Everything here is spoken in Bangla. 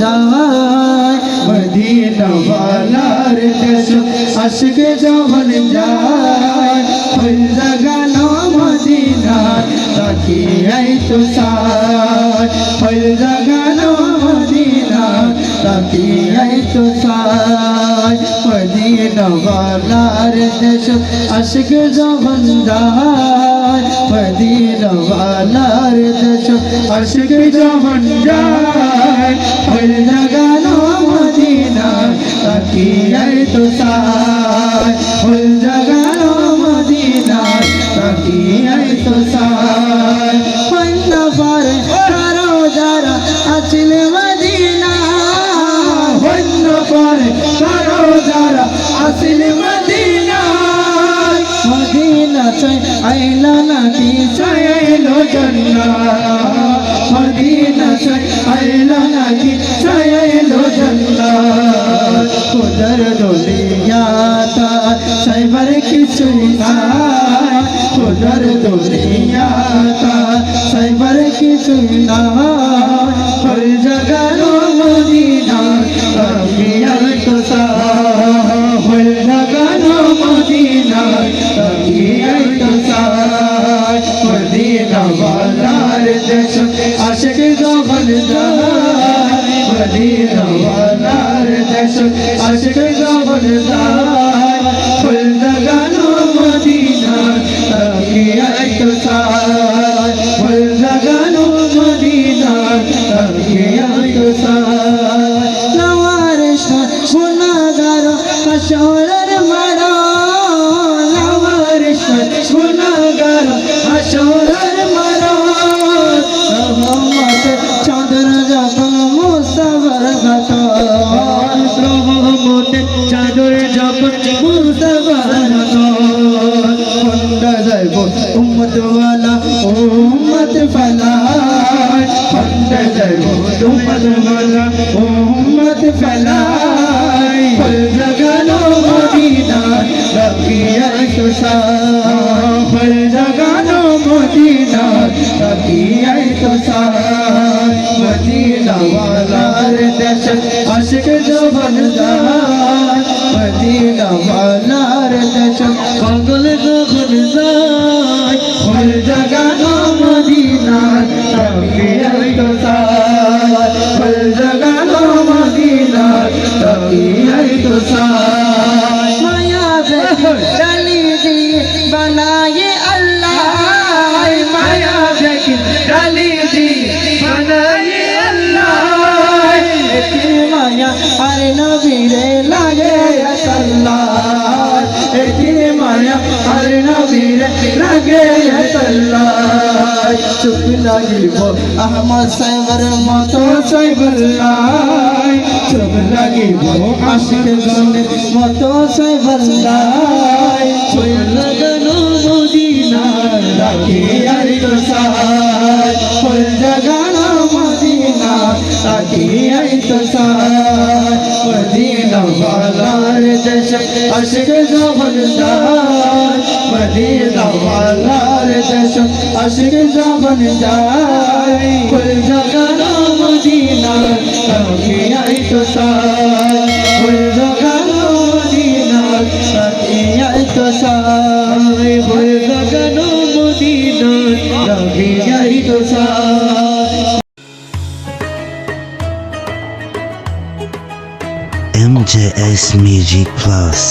যায়। মদিনা বালার দেশ আশিক যখন যায় ফুল জাগানো মদিনা, তাকিয়াই তো সায় ফুল জাগানো মদিনা, তাকিয়াই তো সায় ওয়ালার দেশ, আশিক যখন যায় মদিনা ওয়ালার দেশ, আশিক যায় ফুল জাগানো মদিনা, তাকিয়াই তো সায় ফুল জাগানো মদিনা, তাকিয়াই তো সায় পন্না পারে কারও যারা আছিল মদিনা পন্ন পারে কারও যারা আছিল মদিনা। মদিনা চাই আইলা নাকি চাইলো জন্না মদিনা চাই আইলা নাকি চাইলো জন্না কুদর দুনিয়া তা সাইবার কিছুই না কুদর দুনিয়া তা সাইবার কিছুই না যায় মদিনা ওয়ালার দেশ আশিক জবন যায় ফুল জগানো মদিনা তাকিয়া তো সা ফুল জগানো মদিনা তাকিয়া চাঁদের যখন মুসলমান যাইব উম্মত ওয়ালা উম্মত ফলায় মদিনা ওয়ালার দেশ পাগল যখন যায় ফুল জগানো মদিনা নবীরে লাগে আল্লাহ চুপ লাগিব আহমদ সাহেবের মতো সাইবুল্লাহ চুপ লাগিব আশিক গনের মতো সাইবুল্লাহ চুপ লাগানো মদিনা রাখি আর সাহায় ফুল জাগানো মদিনা রাখি আর সাহায় মদিনা ওয়ালার দেশ আশিক জবরদার মদিনা ওয়ালার দেশ আশিক জবরদার ফুল জাগানো মদিনা রাখি আর তো সাহায় ফুল জাগানো মদিনা রাখি আর তো সাহায় ফুল জাগানো মদিনা রাখি আর তো সাহায় MJS Music Plus.